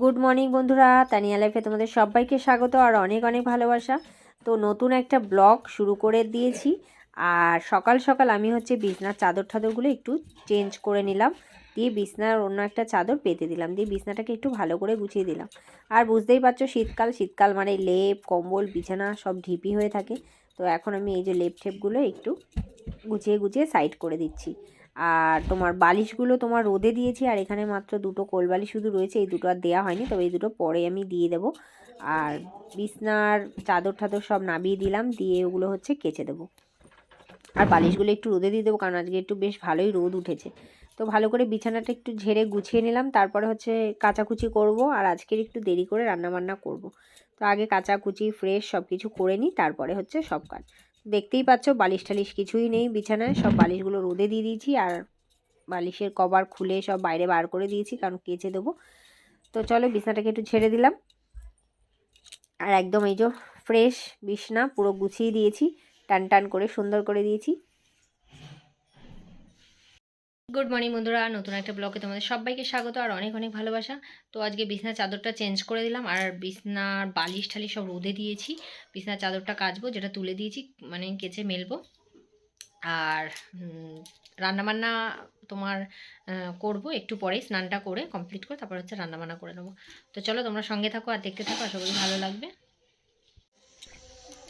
Good morning বন্ধুরা। তানিয়া লাইফে তোমাদের সবাইকে স্বাগত আর অনেক অনেক ভালোবাসা। তো নতুন একটা ব্লগ শুরু করে দিয়েছি। আর সকাল সকাল আমি হচ্ছে বিছনার চাদর ঠাদরগুলো একটু চেঞ্জ করে নিলাম। দিয়ে বিছনার অন্য একটা চাদর পেতে দিলাম। দিয়ে বিছনাটাকে একটু ভালো করে গুছিয়ে দিলাম। আর বুঝতেই পারছ শীতকাল শীতকাল মানে লেপ, কম্বল, বিছানা সব ঢিপি হয়ে থাকে। তো এখন আমি এই যে লেপ ঠেপগুলো একটু গুছিয়ে গুছিয়ে সাইড করে দিচ্ছি। আর তোমার বালিশগুলো তোমার রোদে দিয়েছি, আর এখানে মাত্র দুটো কোল বালিশ শুধু রয়েছে, এই দুটো আর দেওয়া হয়নি, তবে এই দুটো পরে আমি দিয়ে দেবো। আর বিছনার চাদর টাদর সব নামিয়ে দিলাম, দিয়ে ওগুলো হচ্ছে কেচে দেবো। আর বালিশগুলো একটু রোদে দিয়ে দেবো, কারণ আজকে একটু বেশ ভালোই রোদ উঠেছে। তো ভালো করে বিছানাটা একটু ঝেড়ে গুছিয়ে নিলাম, তারপরে হচ্ছে কাচাকুচি করব, আর আজকের একটু দেরি করে রান্নাবান্না করব। তো আগে কাচাকুচি, ফ্রেশ সব কিছু করে নিই, তারপরে হচ্ছে সব কাজ। দেখতেই পাচ্ছ বালিশ টালিশ কিছুই নেই, বিছানায় সব বালিশগুলো রোদে দিয়ে দিয়েছি আর বালিশের কভার খুলে সব বাইরে বার করে দিয়েছি, কারণ কেচে দেবো। তো চলো বিছানাটাকে একটু ছেড়ে দিলাম। আর একদম এই যে ফ্রেশ বিছনা পুরো গুছিয়ে দিয়েছি টান টান করে সুন্দর করে দিয়েছি। গুড মর্নিং বন্ধুরা। নতুন একটা ব্লগে তোমাদের সবাইকে স্বাগত আর অনেক অনেক ভালোবাসা। তো আজকে বিছনার চাদরটা চেঞ্জ করে দিলাম আর বিছনার বালিশ ঠালিশ সব রোদে দিয়েছি। বিছনার চাদরটা কাচবো, যেটা তুলে দিয়েছি মানে কেচে মেলবো। আর রান্নাবান্না তোমার করব একটু পরেই স্নানটা করে কমপ্লিট করে তারপর হচ্ছে রান্নাবান্না করে নেব। তো চলো তোমরা সঙ্গে থাকো আর দেখতে থাকো, আশা করি ভালো লাগবে।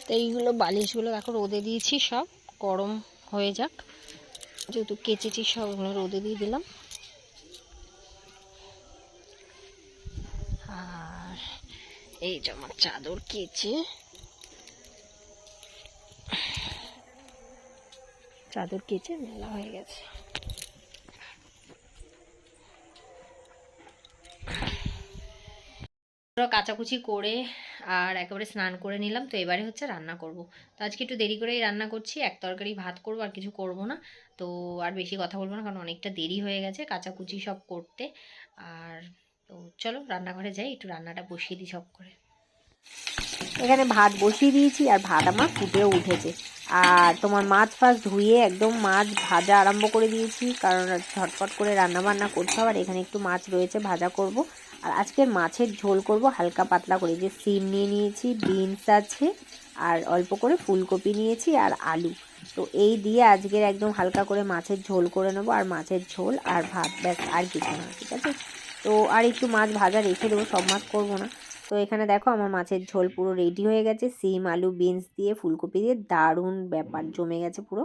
তো এইগুলো বালিশগুলো দেখো রোদে দিয়েছি সব, গরম হয়ে যাক। যেহেতু কেচেছি সবগুলো রোদে দিয়ে দিলাম। আর এই যে আমার চাদর কেচে। চাদর কেচে মেলা হয়ে গেছে। কাচাকুচি করে আর একেবারে স্নান করে নিলাম। তো এবারে হচ্ছে রান্না করব। তো আজকে একটু দেরি করেই রান্না করছি। এক তরকারি ভাত করব আর কিছু করব না। তো আর বেশি কথা বলব না কারণ অনেকটা দেরি হয়ে গেছে কাচাকুচি সব করতে। আর তো চলো রান্নাঘরে যাই, একটু রান্নাটা বসিয়ে দিই সব করে। এখানে ভাত বসিয়ে দিয়েছি আর ভাত আমার ফুটেও উঠেছে। আর তোমার মাছ ফাছ ধুয়ে একদম মাছ ভাজা আরম্ভ করে দিয়েছি কারণ ঝটপট করে রান্না বান্না করতে হবে। আর এখানে একটু মাছ রয়েছে, ভাজা করব। আর আজকের মাছের ঝোল করব, হালকা পাতলা করে। যে সিম নিয়ে নিয়েছি, বিনস আছে, আর অল্প করে ফুলকপি নিয়েছি আর আলু। তো এই দিয়ে আজকের একদম হালকা করে মাছের ঝোল করে নেব আর মাছের ঝোল আর ভাত, ব্যাস, আর কিছু না, ঠিক আছে? তো আর একটু মাছ ভাজা রেখে দেবো, সব মাছ করব না। তো এখানে দেখো আমার মাছের ঝোল পুরো রেডি হয়ে গেছে, সিম, আলু, বিনস দিয়ে ফুলকপি দিয়ে দারুণ ব্যাপার, জমে গেছে পুরো।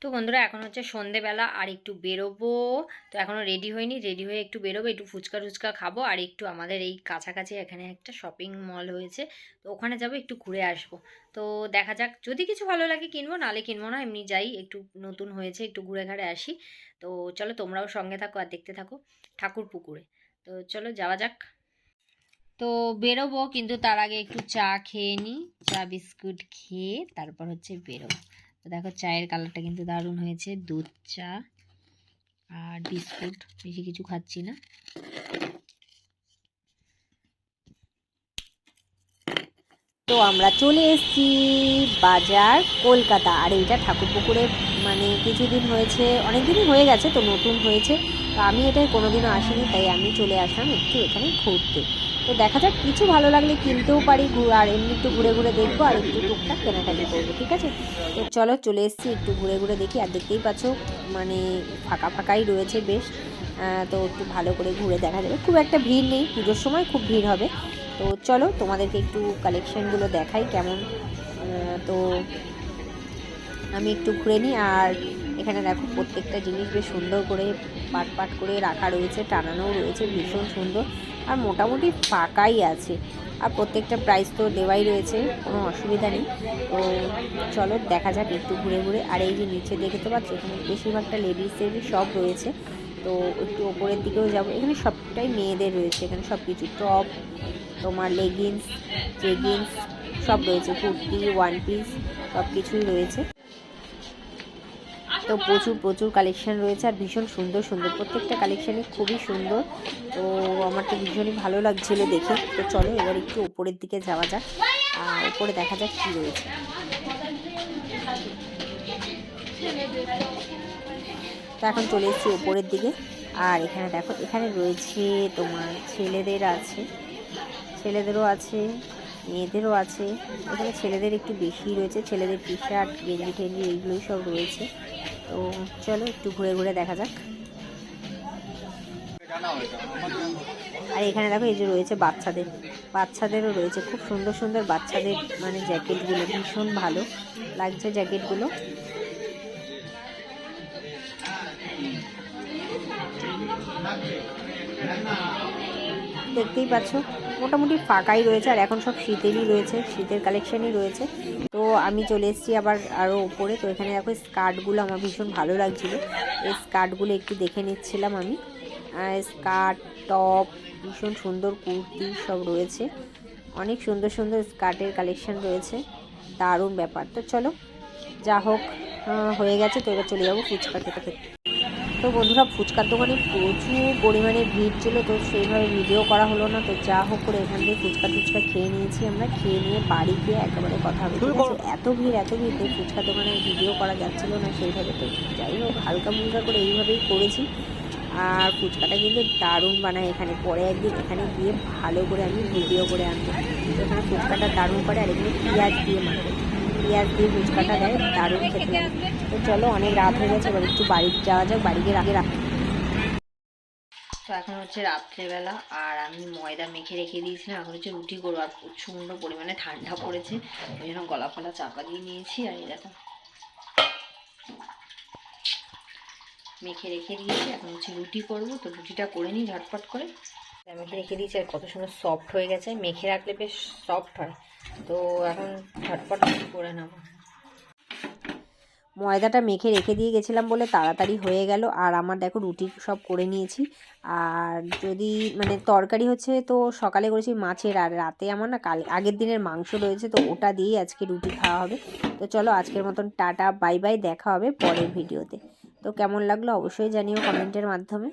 তো বন্ধুরা, এখন হচ্ছে সন্ধেবেলা আর একটু বেরোবো। তো এখনও রেডি হয়নি রেডি হয়ে একটু বেরোবো, একটু ফুচকা টুচকা খাব আর একটু আমাদের এই কাছাকাছি এখানে একটা শপিং মল হয়েছে, তো ওখানে যাব, একটু ঘুরে আসব। তো দেখা যাক, যদি কিছু ভালো লাগে কিনবো নালে কিনবো না, এমনি যাই, একটু নতুন হয়েছে, একটু ঘুরে ঘাড়ে আসি। তো চলো, তোমরাও সঙ্গে থাকো আর দেখতে থাকো ঠাকুর পুকুরে তো চলো, যাওয়া যাক। তো বেরোবো, কিন্তু তার আগে একটু চা খেয়ে নিই চা, বিস্কুট খেয়ে তারপর হচ্ছে বেরোবো। তো দেখো চায়ের কালারটা কিন্তু দারুণ হয়েছে, দুধ, চা আর বিস্কুট, বেশি কিছু খাচ্ছি না। তো আমরা চলে এসেছি বাজার কলকাতা, আর এইটা ঠাকুরপুকুরে মানে কিছুদিন হয়েছে অনেক দিনই হয়ে গেছে তো নতুন হয়েছে। তো আমি এটাই কোনোদিনও আসিনি, তাই আমি চলে আসলাম একটু এখানে ঘুরতে। তো দেখা যাক, কিছু ভালো লাগলে কিনতেও পারি আর এমনি একটু ঘুরে ঘুরে দেখব, আর একটু টুকটাক কেনাকাটি করব, ঠিক আছে? তো চলো, চলে এসেছি একটু ঘুরে ঘুরে দেখি, আর দেখতেই পাচ্ছ মানে ফাঁকা ফাঁকাই রয়েছে বেশ তো একটু ভালো করে ঘুরে দেখা যাবে। খুব একটা ভিড় নেই, পুজোর সময় খুব ভিড় হবে। তো চলো, তোমাদেরকে একটু কালেকশনগুলো দেখাই কেমন তো আমি একটু ঘুরে নিই, আর এখানে দেখো, প্রত্যেকটা জিনিস বেশ সুন্দর করে পাট পাট করে রাখা রয়েছে, টানানোও রয়েছে, ভীষণ সুন্দর। আর মোটামুটি ফাঁকাই আছে। আর প্রত্যেকটা প্রাইস তো দেওয়াই রয়েছে, কোনো অসুবিধা নেই। তো চলো দেখা যাক একটু ঘুরে ঘুরে। আর এই যে নিচে দেখতে পাচ্ছ, এখানে বেশিরভাগটা লেডিসের সব রয়েছে। তো একটু ওপরের দিকেও যাব। এখানে সবটাই মেয়েদের রয়েছে। এখানে সব কিছু টপ তোমার লেগিংস জেগিংস সব রয়েছে। কুর্তি ওয়ান পিস সব কিছুই রয়েছে। তো প্রচুর প্রচুর কালেকশন রয়েছে আর ভীষণ সুন্দর সুন্দর। প্রত্যেকটা কালেকশানই খুবই সুন্দর। তো আমার তো ভীষণই ভালো লাগছিল দেখে। তো চলো এবার একটু উপরের দিকে যাওয়া যাক। আর উপরে দেখা যাক কী রয়েছে। তো এখন চলে এসেছি উপরের দিকে। আর এখানে দেখো, এখানে রয়েছে তোমার ছেলেদের আছে। ছেলেদেরও আছে, মেয়েদেরও আছে। এখানে ছেলেদের একটু বেশি রয়েছে। ছেলেদের টি শার্ট গেঞ্জি টেঞ্জি এইগুলোই সব রয়েছে। তো চলো একটু ঘুরে ঘুরে দেখা যাক। আর এখানে দেখো, এই যে রয়েছে বাচ্চাদের। বাচ্চাদেরও রয়েছে। খুব সুন্দর সুন্দর বাচ্চাদের মানে জ্যাকেটগুলো। ভীষণ ভালো লাগছে জ্যাকেটগুলো। দেখতেই পাচ্ছ, মোটামুটি ফাঁকাই রয়েছে আর এখন সব শীতেরই রয়েছে, শীতের কালেকশনই রয়েছে। তো আমি চলে এসেছি আবার আরও উপরে তো এখানে দেখো স্কার্টগুলো আমার ভীষণ ভালো লাগছিল। এই স্কার্টগুলো একটু দেখে নিচ্ছিলাম আমি। স্কার্ট টপ ভীষণ সুন্দর কুর্তি সব রয়েছে। অনেক সুন্দর সুন্দর স্কার্টের কালেকশন রয়েছে। দারুণ ব্যাপার। তো চলো, যা হোক হয়ে গেছে, তো এবার চলে যাব ফুচকা খেতে খেতে। তো বন্ধুরা ফুচকার দোকানে প্রচুর পরিমাণে ভিড় ছিল তো সেইভাবে ভিডিও করা হলো না। তো যা হোক করে এখান থেকে ফুচকা টুচকা খেয়ে নিয়েছি আমরা। খেয়ে নিয়ে বাড়ি গিয়ে একেবারে কথা হবে এত ভিড় এত ভিড় তো ফুচকা দোকানে ভিডিও করা যাচ্ছিল না সেইভাবে। তো যাই হোক হালকা মুলকা করে এইভাবেই করেছি। আর ফুচকাটা কিন্তু দারুণ বানায় এখানে। পরে একদিন এখানে গিয়ে ভালো করে আমি ভিডিও করে আনব। তো এখানে ফুচকাটা দারুণ করে আর এখানে পেঁয়াজ দিয়ে মাখে পেঁয়াজ দিয়ে ফুচকাটা দেয়, দারুণ খেতে। তো চলো, অনেক রাত হয়ে গেছে, এবার একটু বাড়ি যাওয়া যাক, বাড়ি গিয়ে আগে রাখ তো এখন হচ্ছে রাত্রেবেলা, আর আমি ময়দা মেখে রেখে দিয়েছিলাম এখন হচ্ছে রুটি করব, আর প্রচণ্ড পরিমাণে ঠান্ডা পড়েছে, ওই জন্য গলা ফলা চাপা দিয়ে নিয়েছি, আর এই দেখো। মেখে রেখে দিয়েছি, এখন হচ্ছে রুটি করব, তো রুটিটা করে নিই ঝটপট করে। মেখে রেখে দিয়েছি, আর কত সুন্দর সফট হয়ে গেছে, মেখে রাখলে বেশ সফট হয়। তো এখন ঝটপট করে নেব। ময়দাটা মেখে রেখে দিয়ে গেছিলাম বলে তাড়াতাড়ি হয়ে গেল। আর আমার দেখো রুটি সব করে নিয়েছি। আর যদি মানে তরকারি হচ্ছে তো সকালে করেছি মাছের। আর রাতে আমার না কাল আগের দিনের মাংস রয়েছে তো ওটা দিয়েই আজকে রুটি খাওয়া হবে। তো চলো আজকের মতন টাটা, বাই বাই, দেখা হবে পরের ভিডিওতে। তো কেমন লাগল অবশ্যই জানিও কমেন্টের মাধ্যমে।